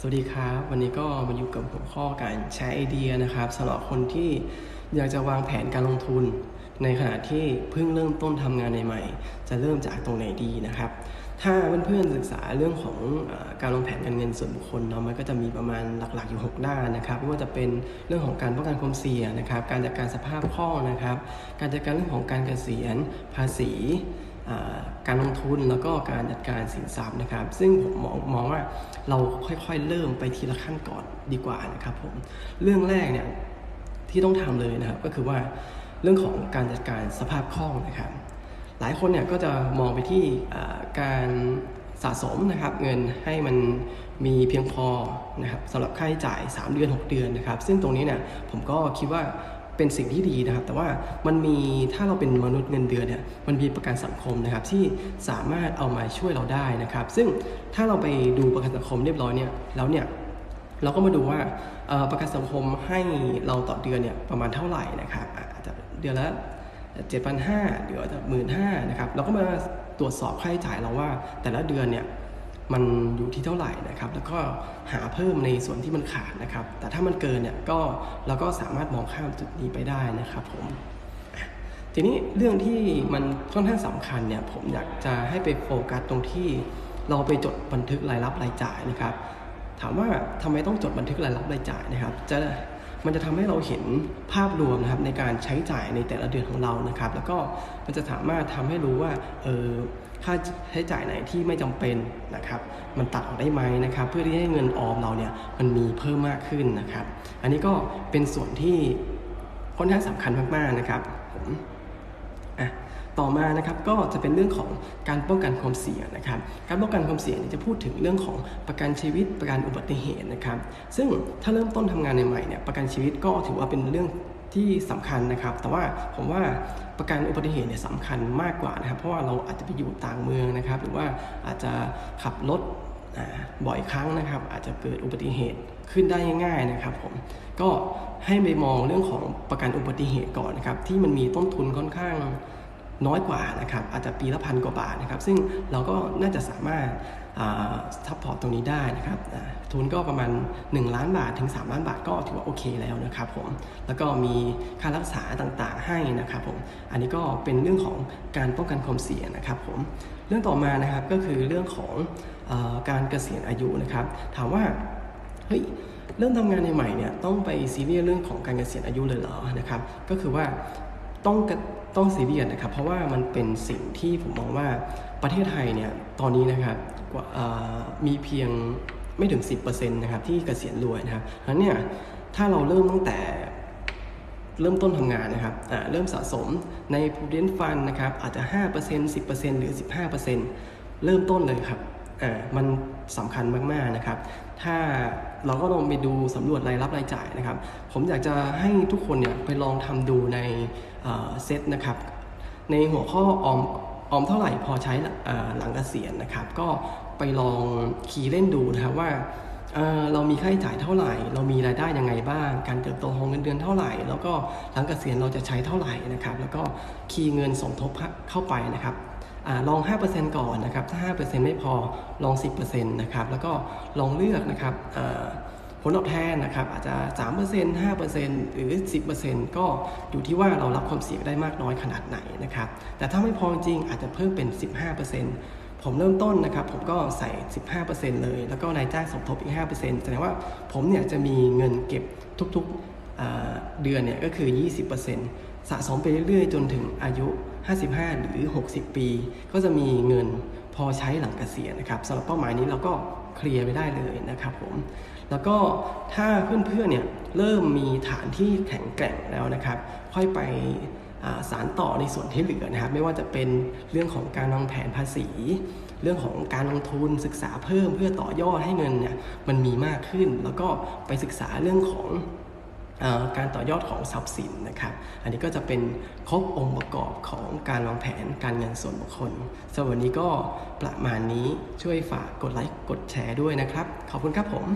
สวัสดีครับ วันนี้ก็มาอยู่กับหัวข้อการแชร์ไอเดียนะครับสำหรับคนที่อยากจะวางแผนการลงทุน ในขณะที่เพิ่งเริ่มต้นทำงานใหม่ๆจะเริ่มจากตรงไหนดีนะครับ ถ้าเพื่อนๆศึกษาเรื่องของอการวางแผนการเงินส่วนบุคคลเนาะมันก็จะมีประมาณหลักๆอยู่ 6 ด้านนะครับไม่ว่าจะเป็นเรื่องของการป้องกันความเสี่ยงนะครับ การจัดการสภาพคล่องนะครับ การจัดการเรื่องของการเกษียณภาษี การลงทุนแล้วก็การจัดการสินทรัพย์นะครับ ซึ่งผมมองมองว่าเราค่อยๆ เริ่มไปทีละขั้นก่อนดีกว่านะครับผมเรื่องแรกเนี่ยที่ต้องทำเลยนะครับก็คือว่าเรื่องของการจัดการสภาพคล่องนะครับ หลายคนเนี่ยก็จะมองไปที่การสะสมนะครับเงินให้มันมีเพียงพอนะครับสำหรับค่าใช้จ่าย 3 เดือน 6 เดือนนะครับ ซึ่งตรงนี้เนี่ยผมก็คิดว่า เป็นสิ่งที่ดีนะครับ แต่ว่ามันมีถ้าเราเป็นมนุษย์เงินเดือนเนี่ยมันมีประกันสังคมนะครับที่สามารถเอามาช่วยเราได้นะครับ ซึ่งถ้าเราไปดูประกันสังคมเรียบร้อยเนี่ยแล้วเนี่ยเราก็มาดูว่าประกันสังคมให้เราต่อเดือนเนี่ยประมาณเท่าไหร่นะครับอาจจะเดือนละเจ็ดพันห้าเดือนละหมื่นห้านะครับเราก็มาตรวจสอบค่าใช้จ่ายเราว่าแต่ละเดือนเนี่ย มันอยู่ที่เท่าไหร่นะครับแล้วก็หาเพิ่มในส่วนที่มันขาดนะครับ แต่ถ้ามันเกินเนี่ยก็เราก็สามารถมองข้ามจุดนี้ไปได้นะครับผมทีนี้เรื่องที่มันค่อนข้างสำคัญเนี่ยผมอยากจะให้ไปโฟกัสตรงที่เราไปจดบันทึกรายรับรายจ่ายนะครับ ถามว่าทำไมต้องจดบันทึกรายรับรายจ่ายนะครับ จะ มันจะทำให้เราเห็นภาพรวมนะครับในการใช้จ่ายในแต่ละเดือนของเรานะครับ แล้วก็มันจะสามารถทำให้รู้ว่าเออค่าใช้จ่ายไหนที่ไม่จำเป็นนะครับ มันตัดออกได้ไหมนะครับ เพื่อที่ให้เงินออมเราเนี่ยมันมีเพิ่มมากขึ้นนะครับ อันนี้ก็เป็นส่วนที่ค่อนข้างสำคัญมากๆนะครับผมอะ ต่อมานะครับก็จะเป็นเรื่องของการป้องกันความเสี่ยงนะครับการป้องกันความเสี่ยงจะพูดถึงเรื่องของประกันชีวิตประกันอุบัติเหตุนะครับซึ่งถ้าเริ่มต้นทำงานใหม่เนี่ยประกันชีวิตก็ถือว่าเป็นเรื่องที่สำคัญนะครับ แต่ว่าผมว่าประกันอุบัติเหตุเนี่ยสำคัญมากกว่านะครับ เพราะว่าเราอาจจะไปอยู่ต่างเมืองนะครับ หรือว่าอาจจะขับรถบ่อยครั้งนะครับ อาจจะเกิดอุบัติเหตุขึ้นได้ง่ายๆนะครับผมก็ให้ไปมองเรื่องของประกันอุบัติเหตุก่อนนะครับ ที่มันมีต้นทุนค่อนข้าง น้อยกว่านะครับอาจจะปีละพันกว่าบาทนะครับ ซึ่งเราก็น่าจะสามารถซัพพอร์ตตรงนี้ได้นะครับทุนก็ประมาณ 1 ล้านบาทถึง 3 ล้านบาทก็ถือว่าโอเคแล้วนะครับผมแล้วก็มีค่ารักษาต่างๆให้นะครับผมอันนี้ก็เป็นเรื่องของการป้องกันความเสี่ยงนะครับผมเรื่องต่อมานะครับก็คือเรื่องของอการเกษียณอายุนะครับ ถามว่าเฮ้ยเริ่มทำงานใหม่เนี่ยต้องไปซีเรียสเรื่องของการเกษียณอายุเลยเหรอนะครับก็คือว่า ต้องต้องซีเรียสนะครับ เพราะว่ามันเป็นสิ่งที่ผมมองว่าประเทศไทยเนี่ยตอนนี้นะครับมีเพียงไม่ถึง 10%นะครับที่เกษียณรวยนะครับเพราะเนี่ยถ้าเราเริ่มตั้งแต่เริ่มต้นทำงานนะครับเริ่มสะสมใน prudent fund นะครับอาจจะ 5% 10%หรือ 15%เริ่มต้นเลยครับ มันสำคัญมากๆนะครับ ถ้าเราก็ลองไปดูสำรวจรายรับรายจ่ายนะครับ ผมอยากจะให้ทุกคนเนี่ยไปลองทำดูในเซตนะครับ ในหัวข้อออมออมเท่าไหร่พอใช้หลังเกษียณนะครับ ก็ไปลองคีย์เล่นดูนะครับว่าเเรามีค่าใช้จ่ายเท่าไหร่ เรามีรายได้ยังไงบ้าง การเติบโตของเงินเดือนเท่าไหร่ แล้วก็หลังเกษียณเราจะใช้เท่าไหร่นะครับ แล้วก็คีย์เงินสมทบเข้าไปนะครับ ลอง 5%ก่อนนะครับ ถ้า 5%ไม่พอลอง 10%นะครับ แล้วก็ลองเลือกนะครับผลตอบแทนนะครับ อาจจะ 3% 5%หรือ 10%ก็อยู่ที่ว่าเรารับความเสี่ยงได้มากน้อยขนาดไหนนะครับ แต่ถ้าไม่พอจริงอาจจะเพิ่มเป็น 15%ผมเริ่มต้นนะครับ ผมก็ใส่ 15%เลย แล้วก็นายจ้างสมทบอีก 5%แสดงว่าผมเนี่ยจะมีเงินเก็บทุกๆเดือนเนี่ยก็คือ 20% สะสมไปเรื่อยๆ จนถึงอายุ 55 หรือ 60 ปี ก็จะมีเงินพอใช้หลังเกษียณนะครับสำหรับเป้าหมายนี้เราก็เคลียร์ไปได้เลยนะครับผมแล้วก็ถ้าเพื่อนๆเนี่ยเริ่มมีฐานที่แข็งแกร่งแล้วนะครับ ค่อยไปสารต่อในส่วนที่เหลือนะครับ ไม่ว่าจะเป็นเรื่องของการวางแผนภาษี เรื่องของการลงทุนศึกษาเพิ่มเพื่อต่อยอดให้เงินเนี่ยมันมีมากขึ้น แล้วก็ไปศึกษาเรื่องของ การต่อยอดของทรัพย์สินนะครับ อันนี้ก็จะเป็นครบองค์ประกอบของการวางแผนการเงินส่วนบุคคลสำหรับวันนี้ก็ประมาณนี้ช่วยฝากกดไลค์กดแชร์ด้วยนะครับ ขอบคุณครับผม